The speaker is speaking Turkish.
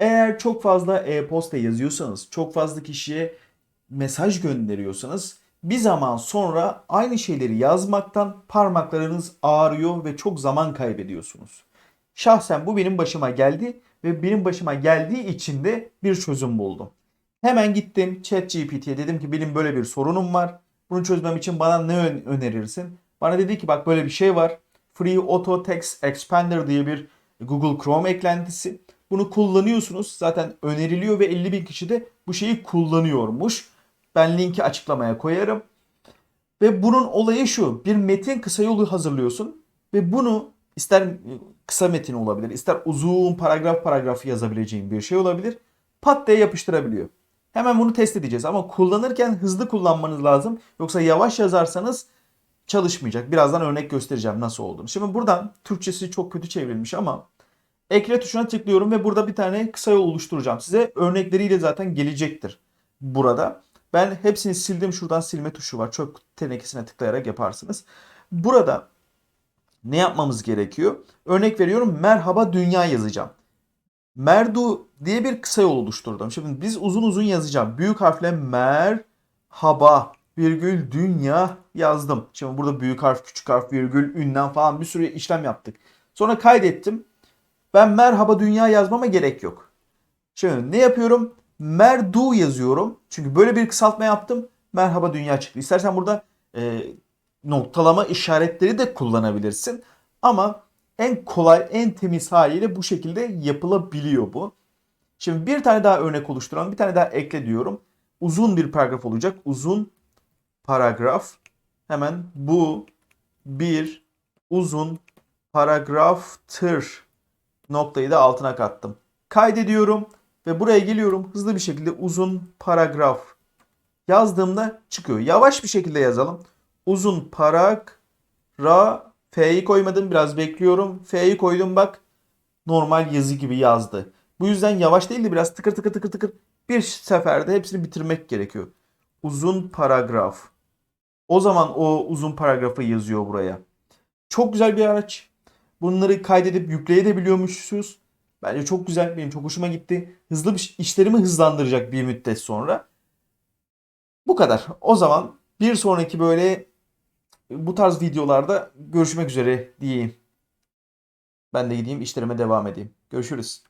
Eğer çok fazla e-posta yazıyorsanız, çok fazla kişiye mesaj gönderiyorsanız bir zaman sonra aynı şeyleri yazmaktan parmaklarınız ağrıyor ve çok zaman kaybediyorsunuz. Şahsen bu benim başıma geldi ve benim başıma geldiği için de bir çözüm buldum. Hemen gittim ChatGPT'ye dedim ki benim böyle bir sorunum var. Bunu çözmem için bana ne ön- önerirsin? Bana dedi ki bak böyle bir şey var. Free Auto Text Expander diye bir Google Chrome eklentisi. Bunu kullanıyorsunuz. Zaten öneriliyor ve 50 bin kişi de bu şeyi kullanıyormuş. Ben linki açıklamaya koyarım. Ve bunun olayı şu. Bir metin kısa yolu hazırlıyorsun ve bunu ister kısa metin olabilir, ister uzun paragraf paragraf yazabileceğin bir şey olabilir. Pat diye yapıştırabiliyor. Hemen bunu test edeceğiz ama kullanırken hızlı kullanmanız lazım. Yoksa yavaş yazarsanız çalışmayacak. Birazdan örnek göstereceğim nasıl olduğunu. Şimdi buradan Türkçesi çok kötü çevrilmiş ama ekle tuşuna tıklıyorum ve burada bir tane kısa yol oluşturacağım. Size örnekleriyle zaten gelecektir burada. Ben hepsini sildim. Şuradan silme tuşu var. Çöp tenekesine tıklayarak yaparsınız. Burada ne yapmamız gerekiyor? Örnek veriyorum merhaba dünya yazacağım. Merdu diye bir kısa yol oluşturdum. Şimdi biz uzun uzun yazacağım. Büyük harfle merhaba virgül dünya yazdım. Şimdi burada büyük harf, küçük harf, virgül, ünlem falan bir sürü işlem yaptık. Sonra kaydettim. Ben merhaba dünya yazmama gerek yok. Şimdi ne yapıyorum? Merdu yazıyorum. Çünkü böyle bir kısaltma yaptım. Merhaba dünya çıktı. İstersen burada e, noktalama işaretleri de kullanabilirsin. Ama en kolay, en temiz haliyle bu şekilde yapılabiliyor bu. Şimdi bir tane daha örnek oluşturalım. Bir tane daha ekle diyorum. Uzun bir paragraf olacak. Uzun paragraf. Hemen bu bir uzun paragraftır noktayı da altına kattım. Kaydediyorum ve buraya geliyorum. Hızlı bir şekilde uzun paragraf yazdığımda çıkıyor. Yavaş bir şekilde yazalım. Uzun paragraf F'yi koymadım biraz bekliyorum. F'yi koydum bak. Normal yazı gibi yazdı. Bu yüzden yavaş değil de biraz tıkır tıkır tıkır tıkır bir seferde hepsini bitirmek gerekiyor. Uzun paragraf. O zaman o uzun paragrafı yazıyor buraya. Çok güzel bir araç. Bunları kaydedip yükleyebiliyormuşuz. Bence çok güzel. Benim çok hoşuma gitti. Hızlı bir işlerimi hızlandıracak bir müddet sonra. Bu kadar. O zaman bir sonraki böyle bu tarz videolarda görüşmek üzere diyeyim. Ben de gideyim işlerime devam edeyim. Görüşürüz.